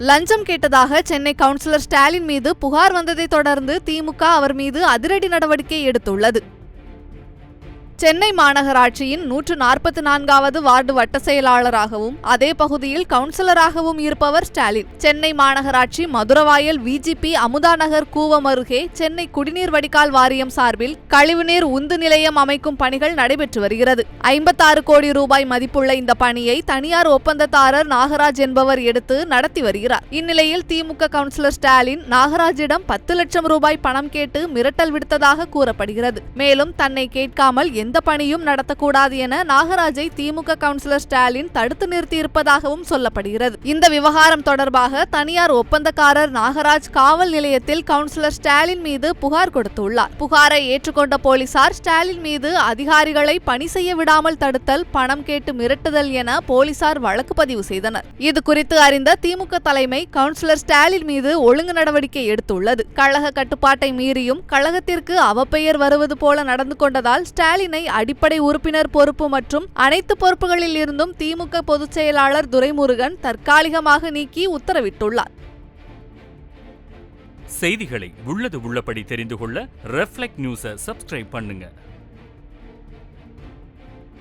லஞ்சம் கேட்டதாக சென்னை கவுன்சிலர் ஸ்டாலின் மீது புகார் வந்ததை தொடர்ந்து திமுக அவர் மீது அதிரடி நடவடிக்கை எடுத்துள்ளது. சென்னை மாநகராட்சியின் நூற்று நாற்பத்தி நான்காவது வார்டு வட்ட செயலாளராகவும் அதே பகுதியில் கவுன்சிலராகவும் இருப்பவர் ஸ்டாலின். சென்னை மாநகராட்சி மதுரவாயல் விஜிபி அமுதாநகர் கூவம் அருகே சென்னை குடிநீர் வடிகால் வாரியம் சார்பில் கழிவுநீர் உந்து நிலையம் அமைக்கும் பணிகள் நடைபெற்று வருகிறது. ஐம்பத்தாறு கோடி ரூபாய் மதிப்புள்ள இந்த பணியை தனியார் ஒப்பந்ததாரர் நாகராஜ் என்பவர் எடுத்து நடத்தி வருகிறார். இந்நிலையில் திமுக கவுன்சிலர் ஸ்டாலின் நாகராஜிடம் பத்து லட்சம் ரூபாய் பணம் கேட்டு மிரட்டல் விடுத்ததாக கூறப்படுகிறது. மேலும் தன்னை கேட்காமல் எந்த பணியும் நடத்தக்கூடாது என நாகராஜை திமுக கவுன்சிலர் ஸ்டாலின் தடுத்து நிறுத்தியிருப்பதாகவும் சொல்லப்படுகிறது. இந்த விவகாரம் தொடர்பாக தனியார் ஒப்பந்தக்காரர் நாகராஜ் காவல் நிலையத்தில் கவுன்சிலர் ஸ்டாலின் மீது புகார் கொடுத்துள்ளார். புகாரை ஏற்றுக்கொண்ட போலீசார் ஸ்டாலின் மீது அதிகாரிகளை பணி செய்ய விடாமல் தடுத்தல் பணம் கேட்டு மிரட்டுதல் என போலீசார் வழக்கு பதிவு செய்தனர். இது குறித்து அறிந்த திமுக தலைமை கவுன்சிலர் ஸ்டாலின் மீது ஒழுங்கு நடவடிக்கை எடுத்துள்ளது. கழக கட்டுப்பாட்டை மீறியும் கழகத்திற்கு அவப்பெயர் வருவது போல நடந்து கொண்டதால் ஸ்டாலினை அடிப்படை உறுப்பினர் பொறுப்பு மற்றும் அனைத்து பொறுப்புகளில் இருந்தும் திமுக பொதுச் செயலாளர் துரைமுருகன் தற்காலிகமாக நீக்கி உத்தரவிட்டுள்ளார். செய்திகளை உள்ளது உள்ளபடி தெரிந்து கொள்ள ரெஃப்ளெக்ட் நியூஸை சப்ஸ்கிரைப் பண்ணுங்க.